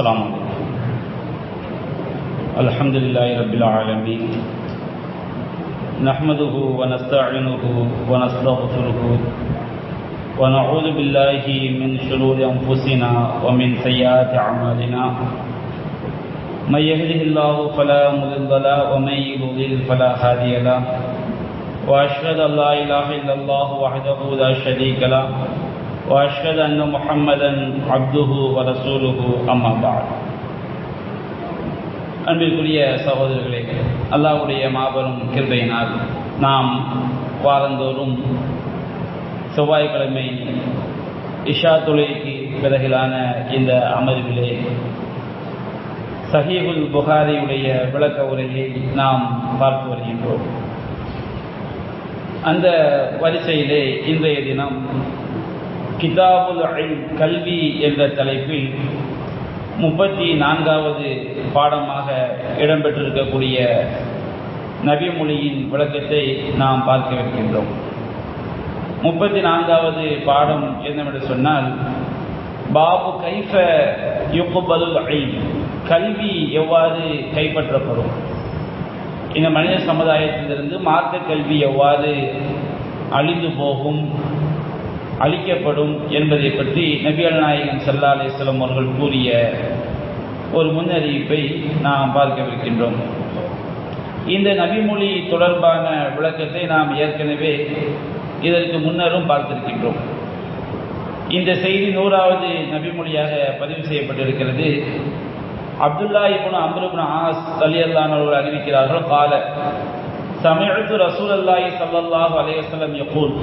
السلام عليكم الحمد لله رب العالمين نحمده ونستعينه ونستغفره ونعوذ بالله من شرور أنفسنا ومن سيئات أعمالنا من يهده الله فلا مضل له ومن يضلل فلا هادي له. وأشهد أن لا إله إلا الله وحده لا شريك له. وأشهد أن محمدا عبده ورسوله أما بعد அன்பிற்குரிய சகோதரர்களே அல்லாஹ்வுடைய மாபெரும் கிருபையினால் நாம் வாரந்தோறும் செவ்வாய்க்கிழமை இஷா தொழுகைக்கு பிறகிலான இந்த அமர்விலே சஹீபுல் புகாரியுடைய விளக்க உரையை நாம் பார்த்து வருகின்றோம் அந்த வரிசையிலே இன்றைய தினம் கிதாபுல் கல்வி என்ற தலைப்பில் முப்பத்தி நான்காவது பாடமாக இடம்பெற்றிருக்கக்கூடிய நபிமொழியின் விளக்கத்தை நாம் பார்க்க இருக்கின்றோம். முப்பத்தி நான்காவது பாடம் என்னவென்று சொன்னால் பாபு கைஃப யுக்குபலுல் இல்ம் கல்வி எவ்வாறு கைப்பற்றப்படும்? இந்த மனித சமுதாயத்திலிருந்து மார்க்க கல்வி எவ்வாறு அழிந்து போகும்? அழிக்கப்படும் என்பதை பற்றி நபிகள் நாயகன் சல்லா அலிஸ்லம் அவர்கள் கூறிய ஒரு முன்னறிவிப்பை நாம் பார்க்கவிருக்கின்றோம். இந்த நபிமொழி தொடர்பான விளக்கத்தை நாம் ஏற்கனவே இதற்கு முன்னரும் பார்த்திருக்கின்றோம். இந்த செய்தி நூறாவது நபிமொழியாக பதிவு செய்யப்பட்டிருக்கிறது. அப்துல்லா இப்னு அம்ரு இப்னு ஆஸ் அலியல்லான் அவர்கள் அறிவிக்கிறார்கள் கால சமயத்து ரசூல் அல்லாஹி சல்லல்லாஹு அலையவசல்லம் எப்போது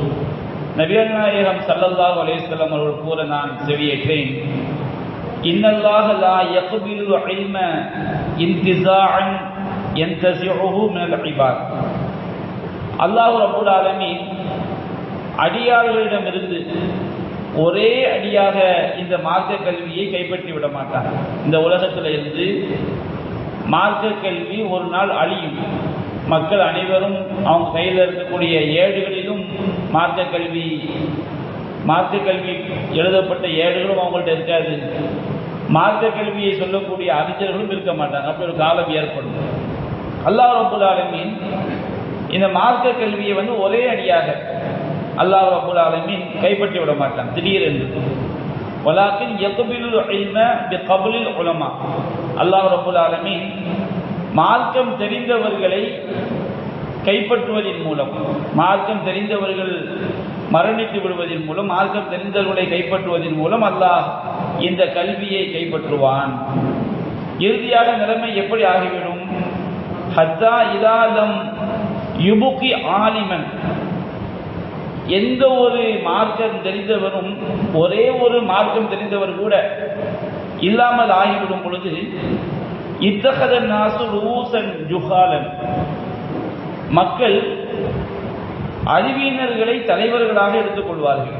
நபிகள் நாயகம் சல்லல்லாஹு அலையவசல்லம் அவர்கள் கூற நான் செவியேற்றேன். இன்னல்லாஹ லா யக்பிலு இல்ம இன்திசாஅன் யன்தசிஉஹு மினல் இபாத். அல்லாஹ் ரப்பல் ஆலமீன் அடியார்களிடமிருந்து ஒரே அடியாக இந்த மார்க்க கல்வியை கைப்பற்றி விட மாட்டார் இந்த உலகத்தில் இருந்து மார்க்க கல்வி ஒரு நாள் அழியும். மக்கள் அனைவரும் அவங்க கையில் இருக்கக்கூடிய ஏடுகளிலும் மார்க்க கல்வி மார்க்க கல்வி எழுதப்பட்ட ஏடுகளும் அவங்கள்ட்ட இருக்காது. மார்க்க கல்வியை சொல்லக்கூடிய அறிஞர்களும் இருக்க மாட்டாங்க. அப்படி ஒரு காலம் ஏற்படும். அல்லாஹ் ரபுல் ஆலமீன் இந்த மார்க்க கல்வியை வந்து ஒரே அடியாக அல்லாஹ் ரபுல் ஆலமீன் கைப்பற்றி விட மாட்டான் திடீரென்று. வலாக்கின் எக்குபிலுல் இல்ம பி கபுலில் உலமா. அல்லாஹ் ரபுல் ஆலமீன் மார்க்கம் தெரிந்தவர்களை கைப்பற்றுவதன் மூலம் மார்க்கம் தெரிந்தவர்கள் மரணித்து விடுவதன் மூலம் மார்க்கம் தெரிந்தவர்களை கைப்பற்றுவதன் மூலம் அல்லாஹ் இந்த கல்வியை கைப்பற்றுவான். இறுதியாக நிலைமை எப்படி ஆகிவிடும்? ஹத்தா இதாலம் யுபுக்கி ஆலிமன். எந்த ஒரு மார்க்கம் தெரிந்தவரும் ஒரே ஒரு மார்க்கம் தெரிந்தவர் கூட இல்லாமல் ஆகிவிடும் பொழுது இத்தகத நாசு ரூசன் ஜுஹாலன். மக்கள் அறிவியினர்களை தலைவர்களாக எடுத்துக்கொள்வார்கள்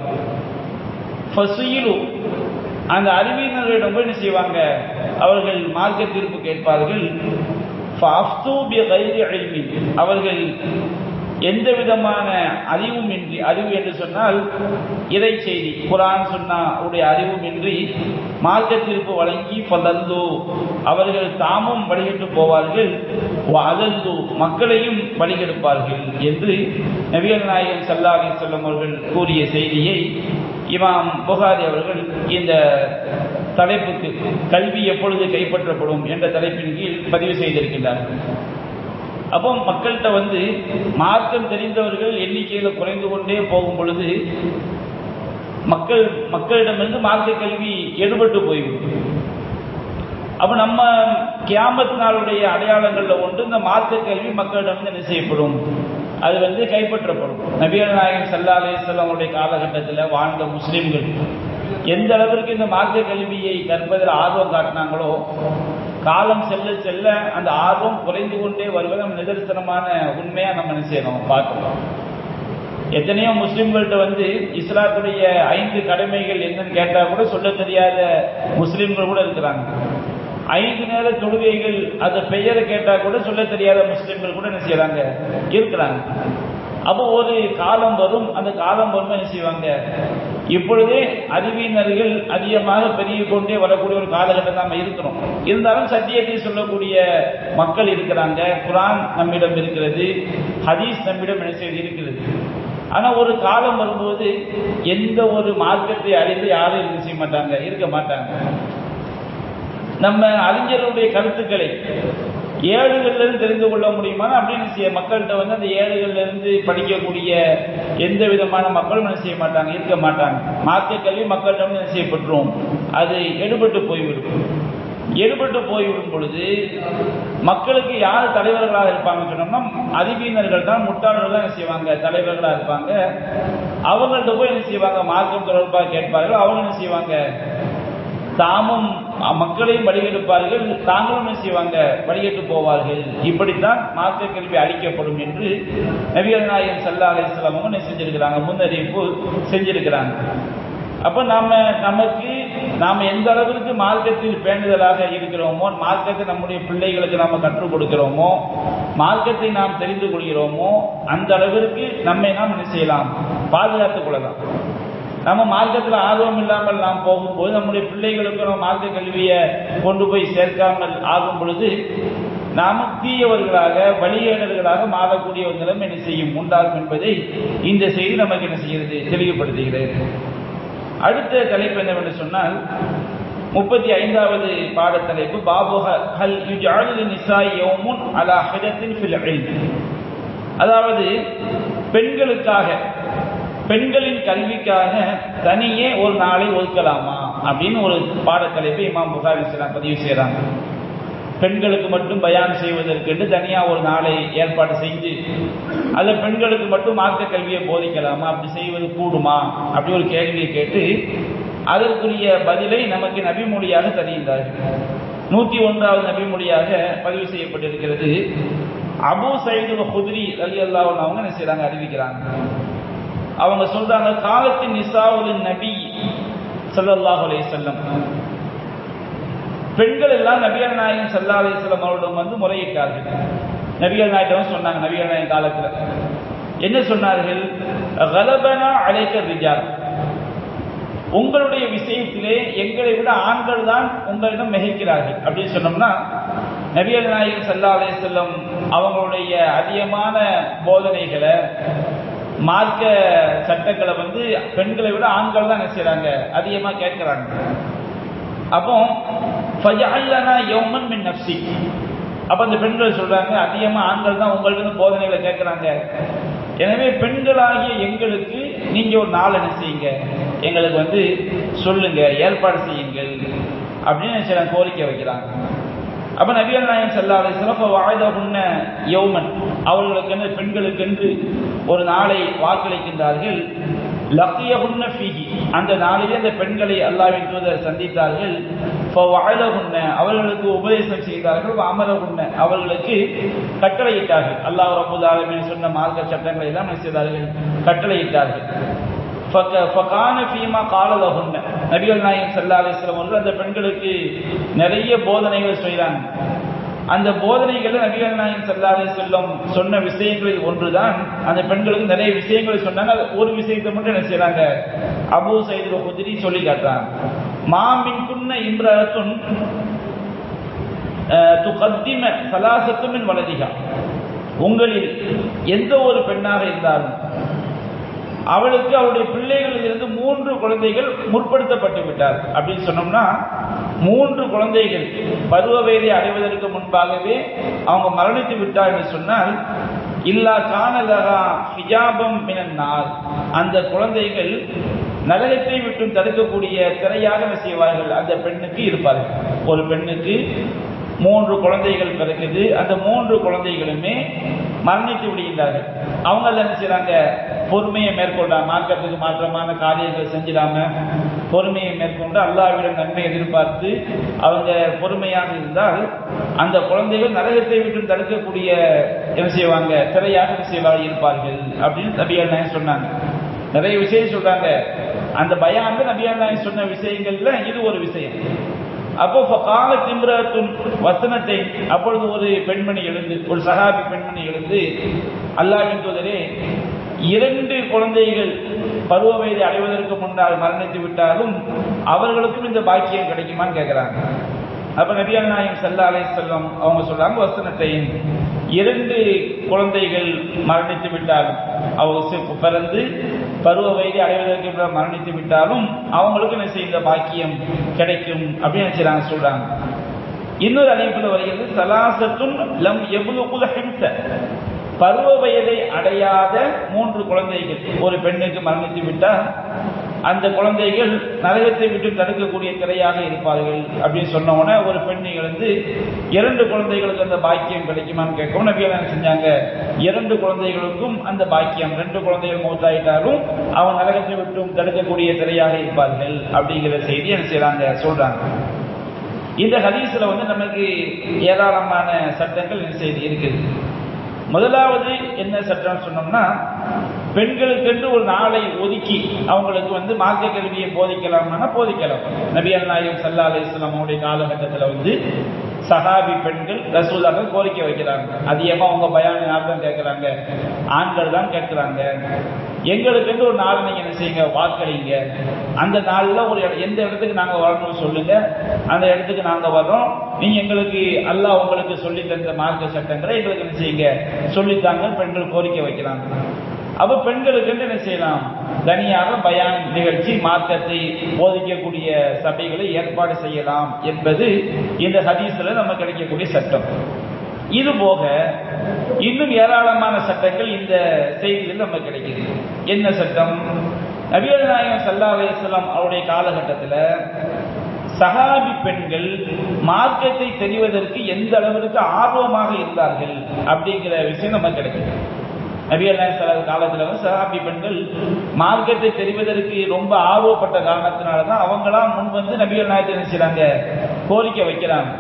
ஃபசுயிலு அந்த அறிவியினர்களிடம் போய் என்ன செய்வாங்க? அவர்கள் மார்க்க தீர்ப்பு கேட்பார்கள். அவர்கள் எந்த விதமான அறிவும் இன்றி அறிவு என்று சொன்னால் இறை செய்தி. குரான் சொன்னா உடைய அறிவும் இன்றி மார்க்கத்திற்கு வழங்கி பலந்து அவர்கள் தாமும் வழிகட்டு போவார்கள். அதந்தோ மக்களையும் வழிகெடுப்பார்கள் என்று நபிகள் நாயகன் சல்லாஹி செல்லம் அவர்கள் கூறிய செய்தியை இமாம் புகாரி அவர்கள் இந்த தலைப்புக்கு கல்வி எப்பொழுது கைப்பற்றப்படும் என்ற தலைப்பின் கீழ் பதிவு செய்திருக்கின்றார்கள். அப்போ மக்கள்கிட்ட வந்து மார்க்கம் தெரிந்தவர்கள் எண்ணிக்கையில் குறைந்து கொண்டே போகும் பொழுது மக்கள் மக்களிடமிருந்து மார்க்க கல்வி எடுபட்டு போய்விடும். அப்போ நம்ம கியாமத் நாளுடைய அடையாளங்கள்ல ஒன்று இந்த மார்க்க கல்வி மக்களிடம் என்ன செய்யப்படும் அது வந்து கைப்பற்றப்படும். நபிகள் நாயகன் சல்லா அலிஸ்லாம் அவருடைய காலகட்டத்தில் வாழ்ந்த முஸ்லீம்கள் எந்த அளவிற்கு இந்த மார்க்க கல்வியை கற்பதில் ஆர்வம் காட்டினாங்களோ காலம் செல்ல செல்ல அந்த ஆர்வம் குறைந்து கொண்டே வருவது நம்ம நிதர்சனமான உண்மையா நம்ம என்ன செய்யணும்? பார்க்கலாம் எத்தனையோ முஸ்லிம்கள்ட்ட வந்து இஸ்லாத்துடைய ஐந்து கடமைகள் என்னன்னு கேட்டா கூட சொல்ல தெரியாத முஸ்லிம்கள் கூட இருக்கிறாங்க. ஐந்து நேர தொழுகைகள் அந்த பெயரை கேட்டா கூட சொல்ல தெரியாத முஸ்லிம்கள் கூட என்ன செய்யறாங்க இருக்கிறாங்க. அப்போ ஒரு காலம் வரும் அந்த காலம் வரும் என்ன செய்வாங்க? இப்பொழுதே அறிவியினர்கள் அதிகமாக பெருகி கொண்டே வரக்கூடிய ஒரு காலகட்டம் நாம் இருக்கிறோம். இருந்தாலும் சத்தியத்தை சொல்லக்கூடிய மக்கள் இருக்கிறாங்க. குரான் நம்மிடம் இருக்கிறது. ஹதீஸ் நம்மிடம் என்ன இருக்கிறது. ஆனா ஒரு காலம் வரும்போது எந்த ஒரு மார்க்கத்தை அறிந்து யாரும் இருக்க செய்ய மாட்டாங்க இருக்க மாட்டாங்க. நம்ம அறிஞர்களுடைய கருத்துக்களை ஏடுகள்ல இருந்து தெரிந்து கொள்ள முடியுமா? அப்படின்னு செய்ய மக்கள்கிட்ட வந்து அந்த ஏடுகள்ல இருந்து படிக்கக்கூடிய எந்த விதமான மக்களும் என்ன செய்ய மாட்டாங்க? இருக்க மாட்டாங்க. மார்க்க கல்வி மக்கள்கிட்ட வந்து என்ன செய்யப்பட்டுரும்? அது எடுபட்டு போய்விடும். எடுபட்டு போய்விடும் பொழுது மக்களுக்கு யார் தலைவர்களாக இருப்பாங்க சொன்னோம்னா அறிவியினர்கள் தான் முட்டாளர்கள் தான் என்ன செய்வாங்க? தலைவர்களாக இருப்பாங்க. அவங்கள்ட்ட போய் என்ன செய்வாங்க? மார்க்கம் தொடர்பாக கேட்பார்கள். அவங்க என்ன செய்வாங்க? தாமும் மக்களையும் வழிகெடுப்பார்கள் தாங்களும் என்ன செய்வாங்க? வழிகெட்டு போவார்கள். இப்படித்தான் மார்க்க கல்வி அளிக்கப்படும் என்று நபிகள் நாயகன் சல்லா அலிஸ்லாம் அவங்க செஞ்சிருக்கிறாங்க? முன்னறிவிப்பு செஞ்சிருக்கிறாங்க. அப்ப நாம நமக்கு நாம் எந்த அளவிற்கு மார்க்கத்தில் பேணுதலாக இருக்கிறோமோ மார்க்கத்தை நம்முடைய பிள்ளைகளுக்கு நாம் கற்றுக் கொடுக்கிறோமோ மார்க்கத்தை நாம் தெரிந்து கொள்கிறோமோ அந்த அளவிற்கு நம்மை நாம் என்ன செய்யலாம்? பாதுகாத்துக் கொள்ளலாம். நம்ம மார்க்கத்தில் ஆர்வம் இல்லாமல் நாம் போகும்போது நம்முடைய பிள்ளைகளுக்கு நம்ம மார்க்க கல்வியை கொண்டு போய் சேர்க்காமல் ஆகும் பொழுது நாம் தீயவர்களாக வழியேடர்களாக மாறக்கூடிய ஒரு நிலைமை என்ன செய்யும்? உண்டாகும் என்பதை இந்த செய்தி நமக்கு என்ன செய்கிறது? தெளிவுபடுத்துகிறது. அடுத்த தலைப்பு என்னவென்று சொன்னால் முப்பத்தி ஐந்தாவது பாடத்தலைப்பு பாபு ஹல் யுஜாலு நிசாய் யௌமுன் அலா ஃபில் அதாவது பெண்களுக்காக பெண்களின் கல்விக்காக தனியே ஒரு நாளை ஒதுக்கலாமா? அப்படின்னு ஒரு பாடத்தலைப்பை இமாம் புகாரி பதிவு செய்கிறாங்க பெண்களுக்கு மட்டும் பயான் செய்வதற்கென்று தனியாக ஒரு நாளை ஏற்பாடு செஞ்சு அதில் பெண்களுக்கு மட்டும் மார்க்க கல்வியை போதிக்கலாமா? அப்படி செய்வது கூடுமா? அப்படி ஒரு கேள்வியை கேட்டு அதற்குரிய பதிலை நமக்கு நபிமொழியாக தருகின்றார்கள். நூற்றி ஒன்றாவது நபிமொழியாக பதிவு செய்யப்பட்டிருக்கிறது. அபு சைது குதிரி அலி அல்லாவுன்னு அவங்க என்ன செய்கிறாங்க அறிவிக்கிறாங்க. அவங்க சொல்றாங்க காலத்தின் நிசாவுலின் நபி சல்லாஹ் அலைஹி பெண்கள் எல்லாம் நபியல் நாயகம் சல்லா அலிஸ்லாம் அவரிடம் வந்து முறையிட்டார்கள். நபியல் நாயகம் சொன்னாங்க நபியல் நாயகம் காலத்தில். என்ன சொன்னார்கள்? கலபனா அழைக்க ரிஜால். உங்களுடைய விஷயத்திலே எங்களை விட ஆண்கள் தான் உங்களிடம் மிகைக்கிறார்கள். அப்படின்னு சொன்னோம்னா நபியல் நாயகம் சல்லா செல்லம் அவங்களுடைய அதிகமான போதனைகளை மார்க்க சட்டங்களை வந்து பெண்களை விட ஆண்கள் தான் என்ன செய்றாங்க? அதிகமா கேட்கிறாங்க. அப்போ ஃபஜஅல்லனா யோமன் மின் நப்சி அப்போ அந்த பெண்கள் சொல்றாங்க அதிகமா ஆண்கள் தான் உங்கள்கிட்ட போதனைகளை கேட்குறாங்க. எனவே பெண்களாகிய எங்களுக்கு நீங்க ஒரு நாள் என்ன செய்யுங்க? எங்களுக்கு வந்து சொல்லுங்க ஏற்பாடு செய்யுங்கள். அப்படின்னு சில கோரிக்கை வைக்கிறாங்க. அப்ப நபிகள் நாயன் செல்லாத சிறப்பு வாழ்ந்த யௌமன். அவர்களுக்கு என்று பெண்களுக்கு என்று ஒரு நாளை வாக்களிக்கின்றார்கள். லக்கியகுன்ன ஃபீஹி. அந்த நாளிலே அந்த பெண்களை அல்லாவின் தூதர் சந்தித்தார்கள். வாழ்குன்ன அவர்களுக்கு உபதேசம் செய்தார்கள். அமரகுன்ன அவர்களுக்கு கட்டளையிட்டார்கள். அல்லாஹ் ரபுதாலமே சொன்ன மார்க்க சட்டங்களை எல்லாம் செய்தார்கள்? கட்டளையிட்டார்கள். நபிகள் நாயகம் சல்லா அலிஸ்லாம் அவர்கள் அந்த பெண்களுக்கு நிறைய போதனைகள் செய்கிறாங்க. அந்த போதனைகளில் நபிகள் நாயகம் சல்லா செல்லும் சொன்ன விஷயங்களில் ஒன்றுதான். அந்த பெண்களுக்கு நிறைய விஷயங்களை சொன்னாங்க. ஒரு விஷயத்தை மட்டும் என்ன செய்யறாங்க அபு சைது குதிரி சொல்லி காட்டுறாங்க. மாமின் குன்ன இம்ரத்துன் துகத்திம சலாசத்துமின் வலதிகா. உங்களில் எந்த ஒரு பெண்ணாக இருந்தாலும் அவளுக்கு அவளுடைய பிள்ளைகளிலிருந்து மூன்று குழந்தைகள் முற்படுத்தப்பட்டு விட்டார். அப்படின்னு சொன்னோம்னா மூன்று குழந்தைகள் பருவ வயதை அடைவதற்கு முன்பாகவே அவங்க மரணித்து விட்டார் என்று சொன்னால் இல்லா காணலகா ஹிஜாபம் மினன்னால் அந்த குழந்தைகள் நரகத்தை விட்டும் தடுக்கக்கூடிய திரையாக செய்வார்கள். அந்த பெண்ணுக்கு இருப்பார்கள். ஒரு பெண்ணுக்கு மூன்று குழந்தைகள் பிறக்குது. அந்த மூன்று குழந்தைகளுமே மரணித்து விடுகின்றார்கள். அவங்க என்ன செய்றாங்க? பொறுமையை மேற்கொண்டாம மார்க்கத்துக்கு மாற்றமான காரியங்களை செஞ்சிடாம பொறுமையை மேற்கொண்டு அல்லாவிடம் நன்மை எதிர்பார்த்து அவங்க பொறுமையாக இருந்தால் அந்த குழந்தைகள் நரகத்தை விட்டு தடுக்கக்கூடிய என்ன செய்வாங்க? திரையாக என்ன இருப்பார்கள். அப்படின்னு நபிகள் நாயன் சொன்னாங்க? நிறைய விஷயம் சொல்றாங்க. அந்த பயான் நபிகள் நாயன் சொன்ன விஷயங்கள்ல இது ஒரு விஷயம். அப்போ கால திம்ரத்தும் வசனத்தை அப்பொழுது ஒரு பெண்மணி எழுந்து ஒரு சகாபி பெண்மணி எழுந்து அல்லாவின் தோதரே இரண்டு குழந்தைகள் பருவ வயதை அடைவதற்கு முன்னால் மரணித்து விட்டாலும் அவர்களுக்கும் இந்த பாக்கியம் கிடைக்குமான்னு கேட்கிறாங்க அப்ப நபிகள் நாயகம் சல்லா அலை செல்லம் அவங்க சொல்றாங்க வசனத்தை இரண்டு குழந்தைகள் மரணித்து விட்டால் அவங்க பிறந்து பருவ வயதை அடைவதற்கு மரணித்து விட்டாலும் அவங்களுக்கு என்ன செய்த பாக்கியம் கிடைக்கும் அப்படின்னு செய்றாங்க சொல்றாங்க. இன்னொரு அறிவிப்பில் வருகிறது சலாசத்தும் லம் எவ்வளவு ஹிம்ச. பருவ வயதை அடையாத மூன்று குழந்தைகள் ஒரு பெண்ணுக்கு மரணித்து விட்டால் அந்த குழந்தைகள் நரகத்தை விட்டு தடுக்கக்கூடிய திரையாக இருப்பார்கள் அப்படின்னு சொன்ன உடனே ஒரு பெண் இழந்து இரண்டு குழந்தைகளுக்கு அந்த பாக்கியம் கிடைக்குமான்னு கேட்கவும் நபி என்ன செஞ்சாங்க? இரண்டு குழந்தைகளுக்கும் அந்த பாக்கியம் ரெண்டு குழந்தைகள் மூத்தாயிட்டாலும் அவன் நரகத்தை விட்டும் தடுக்கக்கூடிய திரையாக இருப்பார்கள் அப்படிங்கிற செய்தி என்ன செய்யறாங்க சொல்றாங்க. இந்த ஹதீஸ்ல வந்து நமக்கு ஏராளமான சட்டங்கள் என்ன செய்தி இருக்குது. முதலாவது என்ன சட்டம் சொன்னோம்னா பெண்களுக்கென்று ஒரு நாளை ஒதுக்கி அவங்களுக்கு வந்து மார்க்க கல்வியை போதிக்கலாம்னா போதிக்கலாம். நபியல் நாயகம் சல்லா அலிஸ்லாம் அவருடைய காலகட்டத்தில் வந்து சஹாபி பெண்கள் ரசூலாக கோரிக்கை வைக்கிறாங்க. அதிகமாக அவங்க பயான யார் தான் கேட்குறாங்க. ஆண்கள் தான் கேட்குறாங்க. எங்களுக்கென்று ஒரு நாள் நீங்கள் என்ன செய்யுங்க வாக்களிங்க. அந்த நாளில் ஒரு எந்த இடத்துக்கு நாங்கள் வரணும்னு சொல்லுங்க. அந்த இடத்துக்கு நாங்கள் வர்றோம். நீங்கள் எங்களுக்கு அல்லாஹ் உங்களுக்கு சொல்லி தந்த மார்க்க சட்டங்களை எங்களுக்கு என்ன செய்யுங்க? சொல்லித்தாங்க பெண்கள் கோரிக்கை வைக்கிறாங்க அப்போ பெண்களுக்கு என்ன செய்யலாம்? தனியாக பயான் நிகழ்ச்சி மார்க்கத்தை போதிக்கக்கூடிய சபைகளை ஏற்பாடு செய்யலாம் என்பது இந்த ஹதீஸ்ல நம்ம கிடைக்கக்கூடிய சட்டம். இது போக இன்னும் ஏராளமான சட்டங்கள் இந்த செய்தியில் நம்ம கிடைக்குது. என்ன சட்டம்? நபியல் நாயகம் சல்லா அலையம் அவருடைய காலகட்டத்தில் சகாபி பெண்கள் மார்க்கத்தை தெரிவதற்கு எந்த அளவிற்கு ஆர்வமாக இருந்தார்கள் அப்படிங்கிற விஷயம் நமக்கு கிடைக்குது. நபியல் நாயகம் ஸல்லல்லாஹு காலத்தில் சகாபி வந்து பெண்கள் மார்க்கத்தை தெரிவதற்கு ரொம்ப ஆர்வப்பட்ட காரணத்தினால தான் அவங்களாம் முன் வந்து நபியல் நாயகத்தை என்ன கோரிக்கை வைக்கிறாங்க.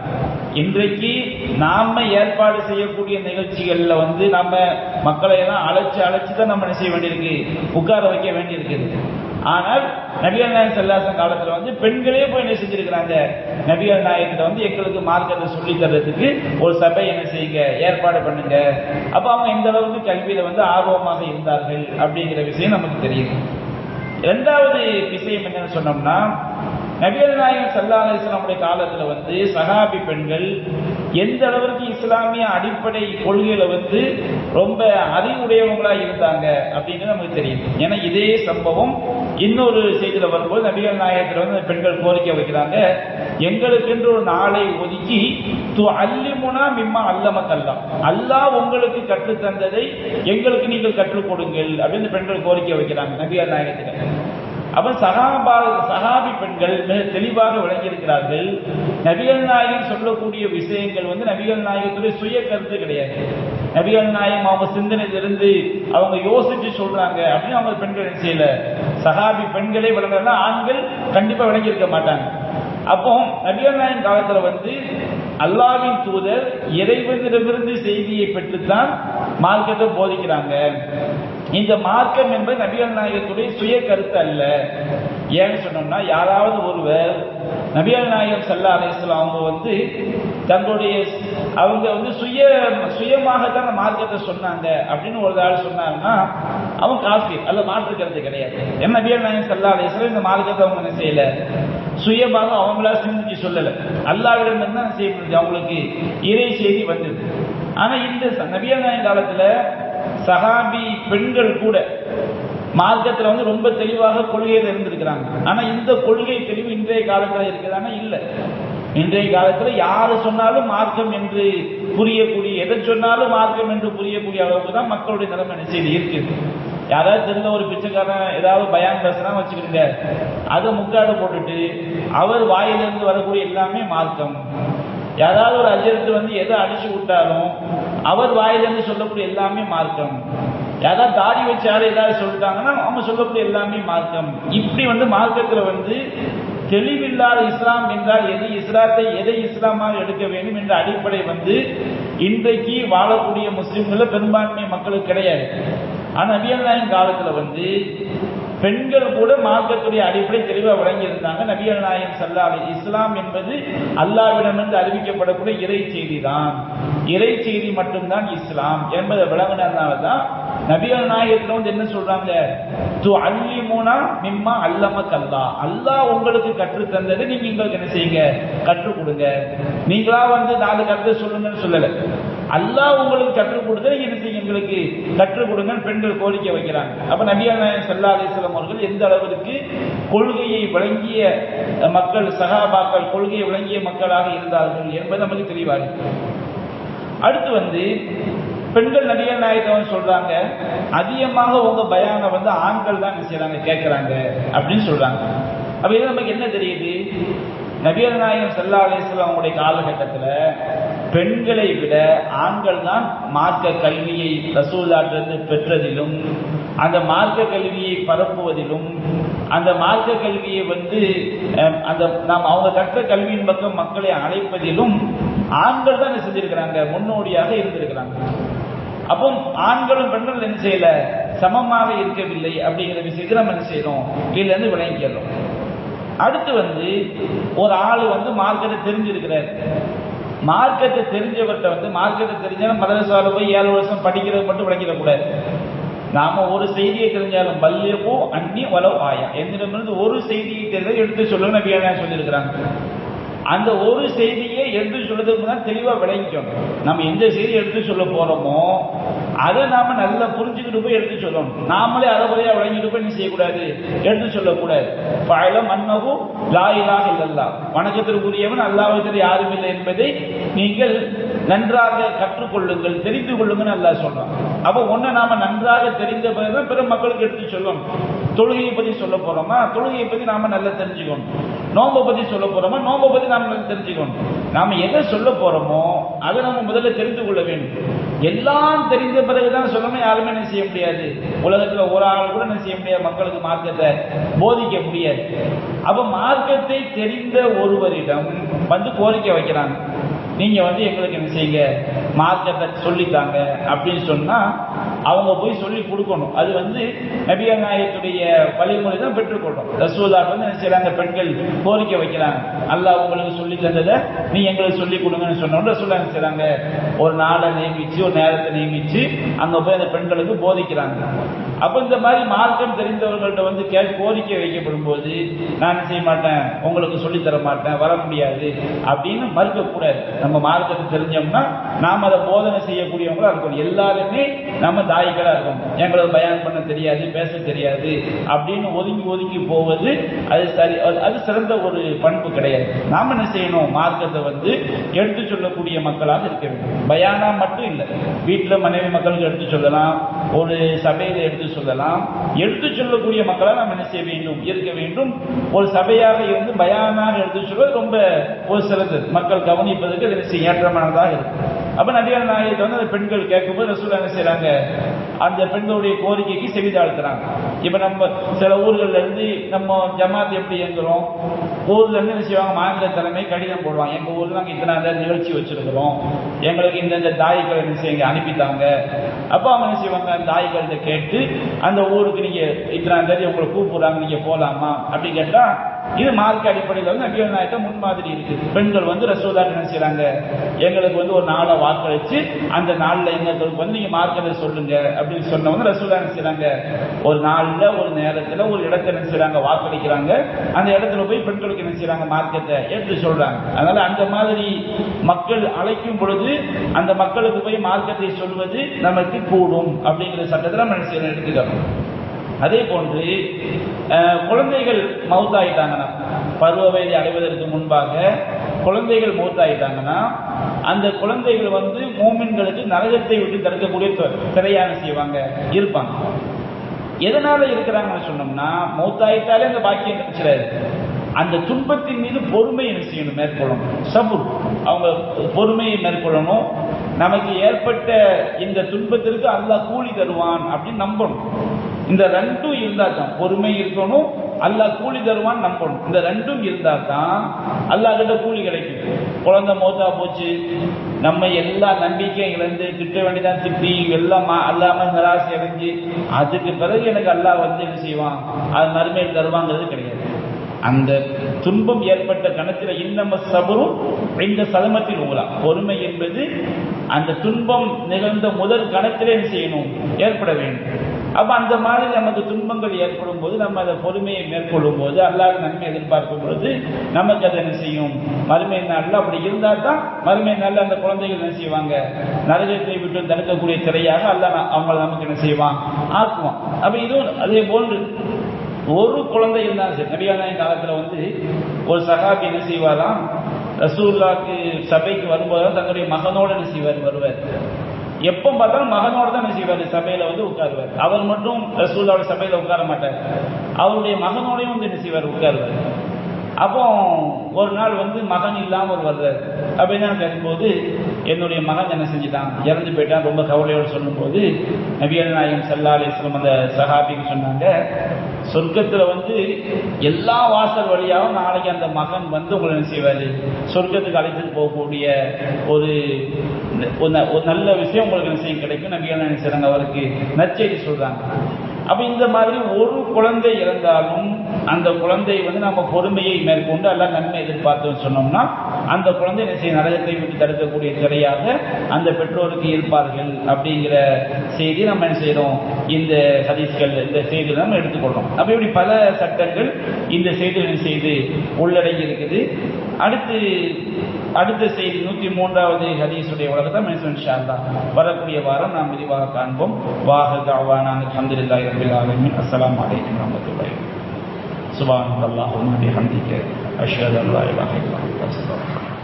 இன்றைக்கு நாம ஏற்பாடு செய்யக்கூடிய நிகழ்ச்சிகள்ல வந்து நம்ம மக்களை எல்லாம் அழைச்சு அழைச்சு தான் நம்ம என்ன செய்ய வேண்டியிருக்கு? உட்கார வைக்க வேண்டியிருக்குது. ஆனால் நபிகள் நாயகம் செல்லாசன் காலத்துல வந்து பெண்களே போய் என்ன செஞ்சிருக்கிறாங்க? நபிகள் நாயகத்துல வந்து எங்களுக்கு மார்க்கத்தை சொல்லி தர்றதுக்கு ஒரு சபை என்ன செய்யுங்க? ஏற்பாடு பண்ணுங்க. அப்ப அவங்க இந்த அளவுக்கு கல்வியில வந்து ஆர்வமாக இருந்தார்கள் அப்படிங்கிற விஷயம் நமக்கு தெரியும் இரண்டாவது விஷயம் என்னன்னு சொன்னோம்னா நபிகள் நாயகம் சல்லா அலிஸ்லாமுடைய காலத்தில் வந்து சஹாபி பெண்கள் எந்த அளவிற்கு இஸ்லாமிய அடிப்படை கொள்கையில வந்து ரொம்ப அறிவுடையவங்களா இருந்தாங்க அப்படிங்கிறது நமக்கு தெரியும். ஏன்னா இதே சம்பவம் இன்னொரு செய்தியில் வரும்போது நபிகள் நாயகத்தில் வந்து பெண்கள் கோரிக்கை வைக்கிறாங்க. எங்களுக்கென்று ஒரு நாளை ஒதுக்கி து அல்லிமுனா மிம்மா அல்லமக்கல்லாம் அல்லாஹ் உங்களுக்கு கற்றுத் தந்ததை எங்களுக்கு நீங்கள் கற்றுக் கொடுங்கள் அப்படின்னு பெண்கள் கோரிக்கை வைக்கிறாங்க நபிகள் நாயகத்தில். அப்ப சகாபா சகாபி பெண்கள் மிக தெளிவாக விளங்கியிருக்கிறார்கள். நபிகள் நாயகம் சொல்லக்கூடிய விஷயங்கள் வந்து நபிகள் நாயகத்துடைய சுய கருத்து கிடையாது. நபிகள் நாயகம் அவங்க சிந்தனையிலிருந்து அவங்க யோசிச்சு சொல்றாங்க. அப்படின்னு அவங்க பெண்கள் செய்யல? சகாபி பெண்களே விளங்குறதுனா ஆண்கள் கண்டிப்பா விளங்கியிருக்க மாட்டாங்க. அப்போ நபிகள் நாயகம் காலத்துல வந்து அல்லாவின் தூதர் இறைவனிடமிருந்து செய்தியை பெற்றுத்தான் மார்க்கத்தை போதிக்கிறாங்க. இந்த மார்க்கம் என்பது நபிகள் நாயகத்துடைய சுய கருத்து அல்ல. ஏன்னு சொன்னோம்னா யாராவது ஒருவர் நபிகள் நாயகம் சல்லா அலிஸ்லாம் அவங்க வந்து தங்களுடைய அவங்க வந்து சுய சுயமாக தான் மார்க்கத்தை சொன்னாங்க அப்படின்னு ஒரு ஆள் சொன்னாங்கன்னா அவன் காஃபி அல்ல மாற்று கிடையாது. ஏன்னா நபிகள் நாயகம் சல்லா அலிஸ்லாம் இந்த மார்க்கத்தை அவங்க என்ன செய்யல? சுயமாக அவங்களா சிந்திச்சு சொல்லலை. அல்லாவிடம் இருந்து தான் செய்ய முடிஞ்சு அவங்களுக்கு இறை செய்தி வந்தது. ஆனா இந்த ச- நபிகள் காலத்துல சஹாபி பெண்கள் கூட மார்க்கத்துல வந்து ரொம்ப தெளிவாக கொள்கையில இருந்திருக்கிறாங்க ஆனா இந்த கொள்கை தெளிவு இன்றைய காலத்துல இருக்கிறானா இல்ல. இன்றைய காலத்துல யாரு சொன்னாலும் மார்க்கம் என்று புரியக்கூடிய எதை சொன்னாலும் மார்க்கம் என்று புரியக்கூடிய அளவுக்கு தான் மக்களுடைய நிலைமை என்ன இருக்குது யாராவது தெரிஞ்ச ஒரு பிச்சைக்காரன் ஏதாவது பயான் பேசுனா வச்சுக்கிடுங்க அதை முக்காடு போட்டுட்டு அவர் வாயிலிருந்து வரக்கூடிய எல்லாமே மார்க்கம். யாராவது ஒரு அஜரத்து வந்து எதை அடிச்சு விட்டாலும் அவர் வாயிலிருந்து சொல்லக்கூடிய எல்லாமே மார்க்கம். யாராவது தாடி வச்சு ஏதாவது சொல்லிட்டாங்கன்னா அவங்க சொல்லக்கூடிய எல்லாமே மார்க்கம். இப்படி வந்து மார்க்கத்தில் வந்து தெளிவில்லாத இஸ்லாம் என்றால் எது? இஸ்லாத்தை எதை இஸ்லாமாக எடுக்க வேண்டும் என்ற அடிப்படை வந்து இன்றைக்கு வாழக்கூடிய முஸ்லீம்களில் பெரும்பான்மை மக்களுக்கு கிடையாது. ஆனால் நபிகள் நாயின் காலத்தில் வந்து பெண்கள் கூட மார்க்கத்துடைய அடிப்படை தெளிவாக வழங்கியிருந்தாங்க நபியல் நாயம் சல்லாலை இஸ்லாம் என்பது அல்லாவிடமிருந்து அறிவிக்கப்படக்கூடிய இறை செய்தி தான் இறை செய்தி மட்டும்தான் இஸ்லாம் என்பதை விளங்கினதுனால தான் நபியல் நாயகத்தில் வந்து என்ன சொல்றாங்க? து அல்லிமுனா மிம்மா அல்லம கல்லா அல்லாஹ் உங்களுக்கு கற்றுத்தந்தது நீங்க எங்களுக்கு என்ன செய்யுங்க? கற்றுக் கொடுங்க. நீங்களா வந்து நாலு கருத்தை சொல்லுங்கன்னு சொல்லலை. அல்லாஹ் உங்களுக்கு கற்றுக் கொடுத்து நீங்க எங்களுக்கு கற்றுக் கொடுங்கன்னு பெண்கள் கோரிக்கை வைக்கிறாங்க. அப்ப நபிகள் செல்லா அலிஸ்லாம் அவர்கள் எந்த அளவிற்கு கொள்கையை விளங்கிய மக்கள் சகாபாக்கள் கொள்கையை விளங்கிய மக்களாக இருந்தார்கள் என்பது நமக்கு தெளிவாக அடுத்து வந்து பெண்கள் நடிகர் நாயகம் சொல்றாங்க அதிகமாக உங்க பயான வந்து ஆண்கள் தான் செய்யறாங்க கேட்கறாங்க அப்படின்னு சொல்றாங்க. அப்ப இது நமக்கு என்ன தெரியுது? நபியர் நாயகம் செல்லா அலிஸ்லாம் அவங்களுடைய காலகட்டத்தில் பெண்களை விட ஆண்கள் தான் மார்க்க கல்வியை ரசூல்லாட்டிலிருந்து பெற்றதிலும் அந்த மார்க்க கல்வியை பரப்புவதிலும் அந்த மார்க்க கல்வியை வந்து அந்த நாம் அவங்க கற்ற கல்வியின் பக்கம் மக்களை அழைப்பதிலும் ஆண்கள் தான் என்ன செஞ்சிருக்கிறாங்க? முன்னோடியாக இருந்திருக்கிறாங்க. அப்போ ஆண்களும் பெண்களும் என்ன செய்யல? சமமாக இருக்கவில்லை அப்படிங்கிற விஷயத்தை நம்ம என்ன செய்யறோம்? இதுல இருந்து விளங்கிக்கிறோம். அடுத்து வந்து ஒரு ஆள் வந்து மார்க்கெட்டை தெரிஞ்சிருக்கிறார். மார்க்கத்தை தெரிஞ்சவர்கிட்ட வந்து மார்க்கத்தை தெரிஞ்சாலும் மதரசாவில் போய் ஏழு வருஷம் படிக்கிறது மட்டும் விளங்கிடக்கூடாது நாம ஒரு செய்தியை தெரிஞ்சாலும் பல்லியப்போ அன்னி வளவு ஆயா. என்னிடமிருந்து ஒரு செய்தியை தெரிஞ்சதை எடுத்து சொல்லுங்க நபியா சொல்லியிருக்கிறாங்க. அந்த ஒரு செய்தியை எடுத்து சொல்றதுக்கு தான் தெளிவாக விளங்கிக்கணும். நம்ம எந்த செய்தியை எடுத்து சொல்ல போறோமோ அதை நாம நல்லா புரிஞ்சுக்கிட்டு போய் எடுத்து சொல்லணும். நாமளே அதை போய் விளங்கிட்டு போய் நீ செய்யக்கூடாது. எடுத்து சொல்லக்கூடாது. பழம் அன்னவும் லாயிலாக இல்லல்லா வணக்கத்திற்குரியவன் அல்லாஹத்தில் யாரும் இல்லை என்பதை நீங்கள் நன்றாக கற்றுக்கொள்ளுங்கள் தெரிந்து கொள்ளுங்கன்னு நல்லா சொல்றான். அப்போ ஒன்றை நாம நன்றாக தெரிந்த பிறகுதான் பிற மக்களுக்கு எடுத்து சொல்லணும். தொழுகையை பற்றி சொல்ல போறோமா? தொழுகையை பற்றி நாம நல்லா தெரிஞ்சுக்கணும். நோம்பை பற்றி சொல்ல போறோமா? நோம்பை பற்றி நாம நல்லா தெரிஞ்சுக்கணும். நாம எதை சொல்ல போறோமோ அதை நம்ம முதல்ல தெரிந்து கொள்ள வேண்டும். எல்லாம் தெரிந்த பிறகுதான் சொல்லணும் யாருமே என்ன செய்ய முடியாது. உலகத்துல ஒரு ஆள் கூட என்ன செய்ய முடியாது. மக்களுக்கு மார்க்கத்தை போதிக்க முடியாது. அப்ப மார்க்கத்தை தெரிந்த ஒருவரிடம் வந்து கோரிக்கை வைக்கிறாங்க. நீங்க வந்து எங்களுக்கு என்ன செய்யுங்க? மார்க்கத்தை சொல்லித்தாங்க அப்படின்னு சொன்னா அவங்க போய் சொல்லி கொடுக்கணும். அது வந்து நபிகள் நாயகத்துடைய வழிமுறை தான் பெற்றுக்கொள்ளும் ரசூலாட் வந்து என்ன செய்யறாங்க பெண்கள் கோரிக்கை வைக்கிறாங்க. அல்லாஹ் உங்களுக்கு சொல்லி தந்ததை நீ எங்களுக்கு சொல்லி கொடுங்கன்னு சொன்னோம் ரசூலா என்ன செய்றாங்க? ஒரு நாளை நியமிச்சு ஒரு நேரத்தை நியமிச்சு அங்க போய் அந்த பெண்களுக்கு போதிக்கிறாங்க. அப்ப இந்த மாதிரி மார்க்கம் தெரிந்தவர்கள்ட்ட வந்து கேட்டு கோரிக்கை வைக்கப்படும் போது நான் செய்ய மாட்டேன்? உங்களுக்கு சொல்லி தர மாட்டேன் வர முடியாது அப்படின்னு மறுக்க கூடாது. நம்ம மார்க்கத்தை தெரிஞ்சோம்னா நாம் அதை போதனை செய்யக்கூடியவங்களா இருக்கணும். எல்லாருமே நம்ம தாய்களாக இருக்கும் எங்களுக்கு பயான் பண்ண தெரியாது பேச தெரியாது. அப்படின்னு ஒதுங்கி ஒதுங்கி போவது அது சரி அது- அது சிறந்த ஒரு பண்பு கிடையாது. நாம் என்ன செய்யணும்? மார்க்கத்தை வந்து எடுத்து சொல்லக்கூடிய மக்களாக இருக்க வேண்டும். பயானா மட்டும் இல்லை வீட்டில் மனைவி மக்களுக்கு எடுத்து சொல்லலாம் ஒரு சபையில் எடுத்து சொல்லலாம். எடுத்து சொல்லக்கூடிய மக்களாக நாம் என்ன செய்ய வேண்டும்? இருக்க வேண்டும். ஒரு சபையாக இருந்து பயானாக எடுத்து சொல்வது ரொம்ப ஒரு சிறந்தது. மக்கள் கவனிப்பதற்கு ஏற்றமானதாக இருக்கும் அப்போ நபிகள் நாயகத்தை வந்து அந்த பெண்கள் கேட்கும்போது ரசூல் என்ன செய்கிறாங்க அந்த பெண்களுடைய கோரிக்கைக்கு செவிதாழ்த்துறாங்க. இப்ப நம்ம சில ஊர்கள்ல இருந்து நம்ம ஜமாத் எப்படி இயங்குறோம்? ஊர்ல இருந்து என்ன செய்வாங்க? மாநில தலைமை கடிதம் போடுவாங்க. எங்க ஊர்ல நாங்க இத்தனை நிகழ்ச்சி வச்சிருக்கிறோம். எங்களுக்கு இந்த தாய்கள் என்ன செய்யுங்க அனுப்பித்தாங்க. அப்போ அவங்க என்ன செய்வாங்க? அந்த தாய்கள்கிட்ட கேட்டு அந்த ஊருக்கு நீங்க இத்தனை தேதி உங்களை கூப்பிடுறாங்க. நீங்க போலாமா? அப்படின்னு கேட்டா இது மார்க் அடிப்படையில் வந்து நபிகள் நாயக்கம் முன்மாதிரி இருக்கு. பெண்கள் வந்து ரசூலா என்ன செய்றாங்க? எங்களுக்கு வந்து ஒரு நாளை வாக்களிச்சு அந்த நாள்ல எங்களுக்கு வந்து நீங்க மார்க்கத்தை சொல்லுங்க? அப்படின்னு சொன்னவங்க ரசூலா என்ன செய்றாங்க? ஒரு நாள்ல ஒரு நேரத்துல ஒரு இடத்துல என்ன செய்றாங்க? வாக்களிக்கிறாங்க. அந்த இடத்துல போய் பெண்களுக்கு என்ன செய்யறாங்க மார்க்கத்தை எடுத்து சொல்றாங்க. அதனால அந்த மாதிரி மக்கள் அழைக்கும் பொழுது அந்த மக்களுக்கு போய் மார்க்கத்தை சொல்வது நமக்கு கூடும் அப்படிங்கிற சட்டத்தை நம்ம என்ன செய்யணும்? எடுத்துக்கிறோம் அதே போன்று குழந்தைகள் மவுத்தாயிட்டாங்கன்னா பருவ வயதை அடைவதற்கு முன்பாக குழந்தைகள் மௌத்தாயிட்டாங்கன்னா அந்த குழந்தைகள் வந்து மூமின்களுக்கு நரகத்தை விட்டு தடுக்கக்கூடிய திரையான செய்வாங்க இருப்பாங்க. எதனால இருக்கிறாங்கன்னு சொன்னோம்னா மௌத்தாயிட்டாலே அந்த பாக்கியம் கிடைச்சிடாது அந்த துன்பத்தின் மீது பொறுமை என்ன செய்யணும்? மேற்கொள்ளணும். சபுர். அவங்க பொறுமையை மேற்கொள்ளணும். நமக்கு ஏற்பட்ட இந்த துன்பத்திற்கு அல்லாஹ் கூலி தருவான் அப்படின்னு நம்பணும். இந்த ரெண்டும் இருந்தா தான் பொறுமை இருக்கணும் அல்லாஹ் கூலி தருவான் நம்பணும். இந்த ரெண்டும் இருந்தா தான் அல்லாஹ் கிட்ட கூலி கிடைக்கும் குழந்தை மோத்தா போச்சு நம்ம எல்லா நம்பிக்கையும் இழந்து திட்ட வேண்டியதான் திட்டி எல்லாம் அல்லாம நிராசை அடைஞ்சு அதுக்கு பிறகு எனக்கு அல்லாஹ் வந்து என்ன செய்வான்? அது மறுமையில் தருவாங்கிறது கிடையாது. அந்த துன்பம் ஏற்பட்ட கணத்தில் இன்னம சபரும் இந்த சதமத்தில் ஊலா பொறுமை என்பது அந்த துன்பம் நிகழ்ந்த முதல் கணத்திலே செய்யணும்? ஏற்பட வேண்டும். அப்ப அந்த மாதிரி நமக்கு துன்பங்கள் ஏற்படும் போது நம்ம அதை பொறுமையை மேற்கொள்ளும் போது அல்லாஹ் நன்மை எதிர்பார்க்கும் பொழுது நமக்கு அதை என்ன செய்யும்? மறுமை நாளில் அப்படி இருந்தால் தான் மறுமை நாளில் அந்த குழந்தைகள் என்ன செய்வாங்க? நரகத்தை விட்டு தடுக்கக்கூடிய திரையாக அல்லாஹ் அவங்களை நமக்கு என்ன செய்வான்? ஆக்குவான். அப்ப இதுவும் அதே போன்று ஒரு குழந்தை இருந்தாலும் சரி நபியானாயின் காலத்தில் வந்து ஒரு சகாபி என்ன செய்வாராம்? ரசூல்லாக்கு சபைக்கு வரும்போது தன்னுடைய மகனோடு என்ன செய்வார்? வருவார். எப்போ பார்த்தாலும் மகனோட தான் என்ன செய்வார்? சபையில வந்து உட்காருவார். அவர் மட்டும் ரசூல்லாவோட சபையில உட்கார மாட்டார். அவருடைய மகனோடையும் வந்து என்ன செய்வார்? உட்காருவார். அப்போ ஒரு நாள் வந்து மகன் இல்லாமல் வர்றார். அப்படின்னு கேட்கும்போது என்னுடைய மகன் என்ன செஞ்சுட்டான்? இறந்து போயிட்டான். ரொம்ப கவலையோடு சொல்லும்போது நபியல் நாயகம் சல்லா அலிஸ்லம் அந்த சஹாபிக்கு சொன்னாங்க சொர்க்கத்தில் வந்து எல்லா வாசல் வழியாகவும் நாளைக்கு அந்த மகன் வந்து உங்களை என்ன செய்வார்? சொர்க்கத்துக்கு அழைத்துட்டு போகக்கூடிய ஒரு ஒரு நல்ல விஷயம் உங்களுக்கு என்ன கிடைக்கும். நபியல் நாயகம் செய்கிறாங்க அவருக்கு நற்செய்தி சொல்கிறாங்க அப்போ இந்த மாதிரி ஒரு குழந்தை இறந்தாலும் அந்த குழந்தை வந்து நம்ம பொறுமையை மேற்கொண்டு எல்லாம் நன்மை எதிர்பார்த்தோம்னு சொன்னோம்னா அந்த குழந்தை என்ன செய்ய நரகத்தை விட்டு தடுக்கக்கூடிய சிறையாக அந்த பெற்றோருக்கு இருப்பார்கள் அப்படிங்கிற செய்தி நம்ம என்ன செய்யறோம் இந்த சதீஷ்கள் இந்த செய்திகளை நம்ம எடுத்துக்கொள்றோம். அப்ப இப்படி பல சட்டங்கள் இந்த செய்திகளின் செய்து உள்ளடங்கி இருக்குது. அடுத்து அடுத்த செய்தி நூற்றி மூன்றாவது ஹதீஸுடைய உலகத்தை மென்சன் ஷாந்தா வரக்கூடிய வாரம் நாம் விரிவாக காண்போம். வாஹ தாவானா அல்ஹம்துலில்லாஹி ரப்பில் ஆலமீன். அஸ்ஸலாமு அலைக்கும் நமக்கு சுபான் அல்லாஹ் பிஹம்திஹி أشهد أن لا إله إلا الله أستغفرك.